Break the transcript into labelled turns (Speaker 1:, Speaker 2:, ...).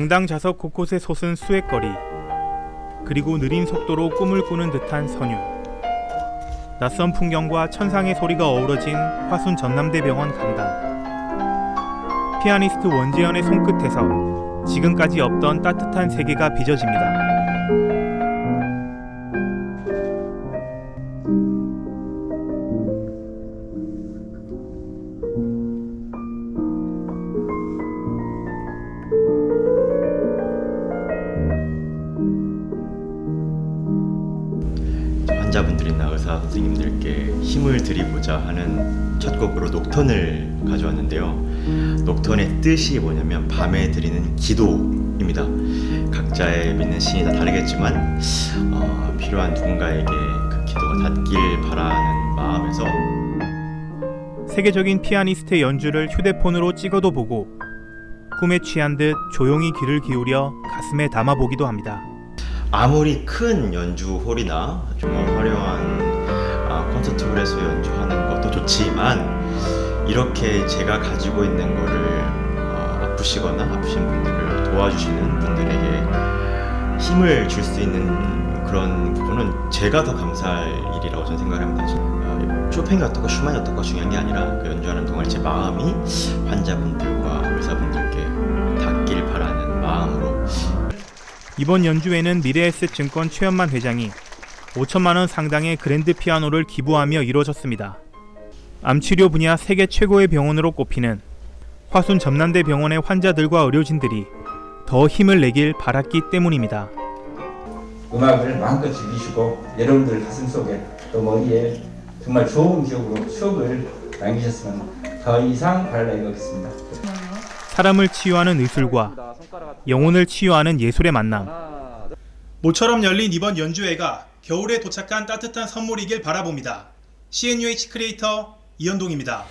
Speaker 1: 강당 좌석 곳곳에 솟은 수액거리 그리고 느린 속도로 꿈을 꾸는 듯한 선율 낯선 풍경과 천상의 소리가 어우러진 화순 전남대병원 강당 피아니스트 원재현의 손끝에서 지금까지 없던 따뜻한 세계가 빚어집니다.
Speaker 2: 환자분들이나 의사 선생님들께 힘을 드리고자 하는 첫 곡으로 녹턴을 가져왔는데요. 녹턴의 뜻이 뭐냐면 밤에 드리는 기도입니다. 각자의 믿는 신이 다 다르겠지만 어, 필요한 누군가에게 그 기도가 닿길 바라는 마음에서
Speaker 1: 세계적인 피아니스트의 연주를 휴대폰으로 찍어도 보고 꿈에 취한 듯 조용히 귀를 기울여 가슴에 담아보기도 합니다.
Speaker 2: 아무리 큰 연주 홀이나 정말 화려한 아, 콘서트홀에서 연주하는 것도 좋지만 이렇게 제가 가지고 있는 거를 어, 아프시거나 아프신 분들을 도와주시는 분들에게 힘을 줄 수 있는 그런 부분은 제가 더 감사할 일이라고 저는 생각합니다. 어, 쇼팽이 어떻고 슈만이 어떻고 중요한 게 아니라 그 연주하는 동안 제 마음이 환자분들과 의사분들께
Speaker 1: 이번 연주회는 미래에셋 증권 최현만 회장이 5천만 원 상당의 그랜드 피아노를 기부하며 이루어졌습니다. 암치료 분야 세계 최고의 병원으로 꼽히는 화순 전남대 병원의 환자들과 의료진들이 더 힘을 내길 바랐기 때문입니다.
Speaker 3: 음악을 마음껏 즐기시고 여러분들 가슴 속에 또 머리에 정말 좋은 기억으로 추억을 남기셨으면 더 이상 바랄 것 같습니다.
Speaker 1: 사람을 치유하는 의술과 영혼을 치유하는 예술의 만남. 모처럼 열린 이번 연주회가 겨울에 도착한 따뜻한 선물이길 바라봅니다. CNUH 크리에이터 이현동입니다.